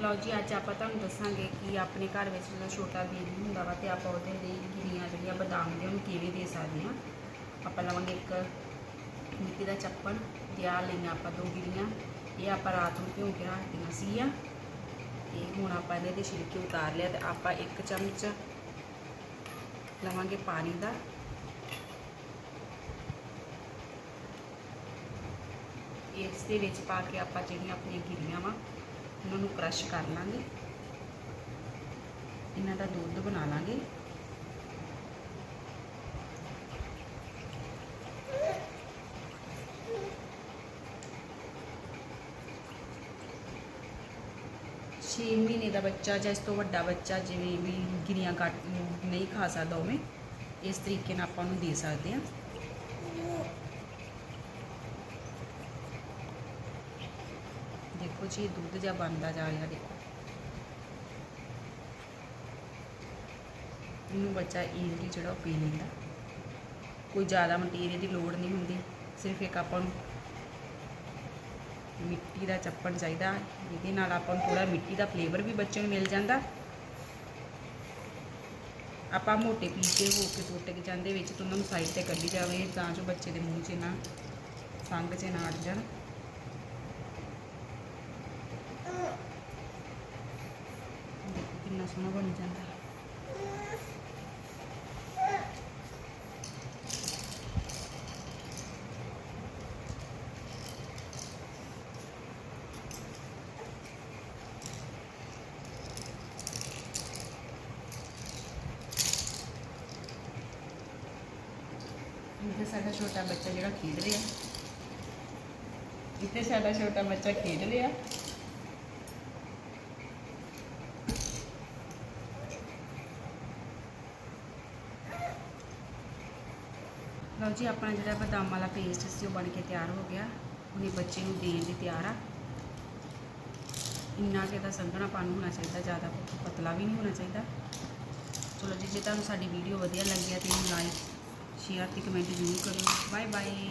ਲਓ ਜੀ, ਅੱਜ ਆਪਾਂ ਤੁਹਾਨੂੰ ਦੱਸਾਂਗੇ ਕਿ ਆਪਣੇ ਘਰ ਵਿੱਚ ਜਿਹੜਾ ਛੋਟਾ ਬੇਬੀ ਹੁੰਦਾ ਵਾ ਤੇ ਆਪਾਂ ਉਹਦੇ ਲਈ ਗਿਰੀਆਂ ਜਿਹੜੀਆਂ ਬਦਾਮ ਦੇ, ਉਹਨੂੰ ਕਿਵੇਂ ਦੇ ਸਕਦੇ ਹਾਂ? ਆਪਾਂ ਲਵਾਂਗੇ ਇੱਕ ਮਿੱਟੀ ਦਾ ਚੱਪਣ ਤੇ ਆਹ ਲਈਆਂ ਆਪਾਂ ਦੋ ਗਿਰੀਆਂ, ਇਹ ਆਪਾਂ ਰਾਤ ਨੂੰ ਭਿਉਂ ਕੇ ਰੱਖਦੀਆਂ ਸੀ ਆ ਤੇ ਹੁਣ ਆਪਾਂ ਇਹਦੇ ਦੇ ਛਿਲਕੇ ਉਤਾਰ ਲਿਆ ਤੇ ਆਪਾਂ ਇੱਕ ਚਮਚ ਲਵਾਂਗੇ ਪਾਣੀ ਦਾ। ਇਸ ਦੇ ਵਿੱਚ ਪਾ ਕੇ ਆਪਾਂ ਜਿਹੜੀਆਂ ਆਪਣੀਆਂ ਗਿਰੀਆਂ ਵਾ ਉਹਨਾਂ ਨੂੰ ਕ੍ਰਸ਼ ਕਰ ਲਾਂਗੇ। ਇਹਨਾਂ ਦਾ ਦੁੱਧ ਬਣਾ ਲਾਂਗੇ। ਛੇ ਮਹੀਨੇ ਦਾ ਬੱਚਾ ਜਾਂ ਇਸ ਤੋਂ ਵੱਡਾ ਬੱਚਾ ਜਿਵੇਂ ਵੀ ਗਿਰੀਆਂ ਕੱਟ ਨਹੀਂ ਖਾ ਸਕਦਾ ਉਵੇਂ, ਇਸ ਤਰੀਕੇ ਨਾਲ ਆਪਾਂ ਉਹਨੂੰ ਦੇ ਸਕਦੇ ਹਾਂ। ਦੇਖੋ ਜੀ ਦੁੱਧ ਜਾਂ ਬਣਦਾ ਜਾ ਰਿਹਾ, ਦੇਖੋ। ਇਹਨੂੰ ਬੱਚਾ ਈਜ਼ਲੀ ਜਿਹੜਾ ਉਹ ਪੀ ਲੈਂਦਾ। ਕੋਈ ਜ਼ਿਆਦਾ ਮਟੀਰੀਅਲ ਦੀ ਲੋੜ ਨਹੀਂ ਹੁੰਦੀ, ਸਿਰਫ ਇੱਕ ਆਪਾਂ ਨੂੰ ਮਿੱਟੀ ਦਾ ਚੱਪਣ ਚਾਹੀਦਾ। ਇਹਦੇ ਨਾਲ ਆਪਾਂ ਨੂੰ ਥੋੜਾ ਮਿੱਟੀ ਦਾ ਫਲੇਵਰ ਵੀ ਬੱਚੇ ਨੂੰ ਮਿਲ ਜਾਂਦਾ। ਆਪਾਂ ਮੋਟੇ ਪੀਸੇ ਹੋ ਕੇ ਟੁੱਟ ਕੇ ਜਾਂਦੇ ਵਿੱਚ ਤਾਂ ਉਹਨਾਂ ਨੂੰ ਸਾਈਡ ਤੇ ਕੱਢੀ ਜਾਵੇ ਤਾਂ ਜੋ ਬੱਚੇ ਦੇ ਮੂੰਹ 'ਚ ਨਾ ਸੰਗ 'ਚ ਨਾ ਅੜ ਜਾਣ ਦੇਖੋ ਕਿੰਨਾ ਸੋਹਣਾ ਬਣ ਜਾਂਦਾ ਇੱਥੇ ਸਾਡਾ ਛੋਟਾ ਬੱਚਾ ਜਿਹੜਾ ਖੇਡ ਰਿਹਾ ਇੱਥੇ ਸਾਡਾ ਛੋਟਾ ਬੱਚਾ ਖੇਡ ਰਿਹਾ ਲਓ ਜੀ, ਆਪਣਾ ਜਿਹੜਾ ਬਦਾਮ ਵਾਲਾ ਪੇਸਟ ਸੀ, ਉਹ ਬਣ ਕੇ ਤਿਆਰ ਹੋ ਗਿਆ। ਹੁਣ ਬੱਚੇ ਨੂੰ ਦੇਣ ਲਈ ਤਿਆਰ ਆ। ਇੰਨਾ ਕਿ ਦਾ ਸੰਘਣਾ ਪਾਣ ਹੋਣਾ ਚਾਹੀਦਾ, ਜ਼ਿਆਦਾ ਪਤਲਾ ਵੀ ਨਹੀਂ ਹੋਣਾ ਚਾਹੀਦਾ। ਚਲੋ ਜੀ, ਜੇ ਤੁਹਾਨੂੰ ਸਾਡੀ ਵੀਡੀਓ ਵਧੀਆ ਲੱਗੀ ਆ, ਤੇ ਇਹਨੂੰ ਲਾਈਕ ਸ਼ੇਅਰ ਤੇ ਕਮੈਂਟ ਜ਼ਰੂਰ ਕਰਿਓ। Bye bye